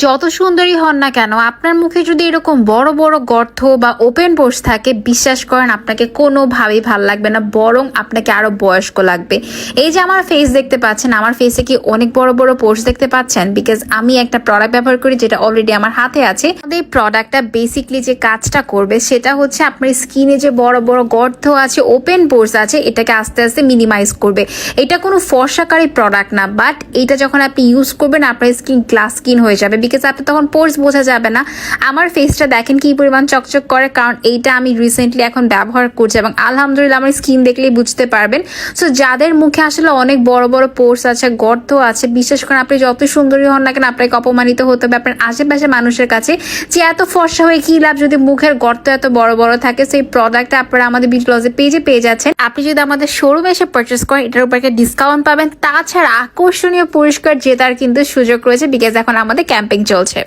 যত সুন্দরী হন না কেন, আপনার মুখে যদি এরকম বড় বড় গর্ত বা ওপেন পোর্স থাকে, বিশ্বাস করেন আপনাকে কোনোভাবেই ভালো লাগবে না, বরং আপনাকে আরও বয়স্ক লাগবে। এই যে আমার ফেস দেখতে পাচ্ছেন, আমার ফেসে কি অনেক বড় বড় পোর্স দেখতে পাচ্ছেন? বিকজ আমি একটা প্রোডাক্ট ব্যবহার করি যেটা অলরেডি আমার হাতে আছে। এই প্রোডাক্টটা বেসিকলি যে কাজটা করবে, সেটা হচ্ছে আপনার স্কিনে যে বড় বড় গর্ত আছে ওপেন পোর্স আছে, এটাকে আস্তে আস্তে মিনিমাইজ করবে। এটা কোনো ফর্সাকারী প্রোডাক্ট না বাট এটা যখন আপনি ইউজ করবেন, আপনার স্কিন গ্লাস স্কিন হয়ে যাবে। বিকজ আপনি তখন পোর্স বোঝা যাবে না। আমার ফেসটা দেখেন কি পরিমাণ চকচক করে, কারণ এইটা আমি রিসেন্টলি এখন ব্যবহার করছি এবং আলহামদুলিল্লাহ আমার স্কিন দেখলেই বুঝতে পারবেন। সো যাদের মুখে আসলে অনেক বড় বড় পোর্স আছে, গর্ত আছে, বিশেষ করে আপনি যত সুন্দরী হন না কেন, আপনাকে অপমানিত হতে হবে আপনার আশেপাশে মানুষের কাছে, যে এত ফর্সা হয়ে কি লাভ যদি মুখের গর্ত এত বড় বড় থাকে, সেই প্রোডাক্টটা আপনারা আমাদের বিটলজে পেজে পেয়ে যাচ্ছেন। আপনি যদি আমাদের শোরুমে এসে পারচেস করেন, এটার উপর একটা ডিসকাউন্ট পাবেন। তাছাড়া আকর্ষণীয় পুরস্কার জেতার কিন্তু সুযোগ রয়েছে বিকজ এখন আমাদের ক্যাম্পিং চলছে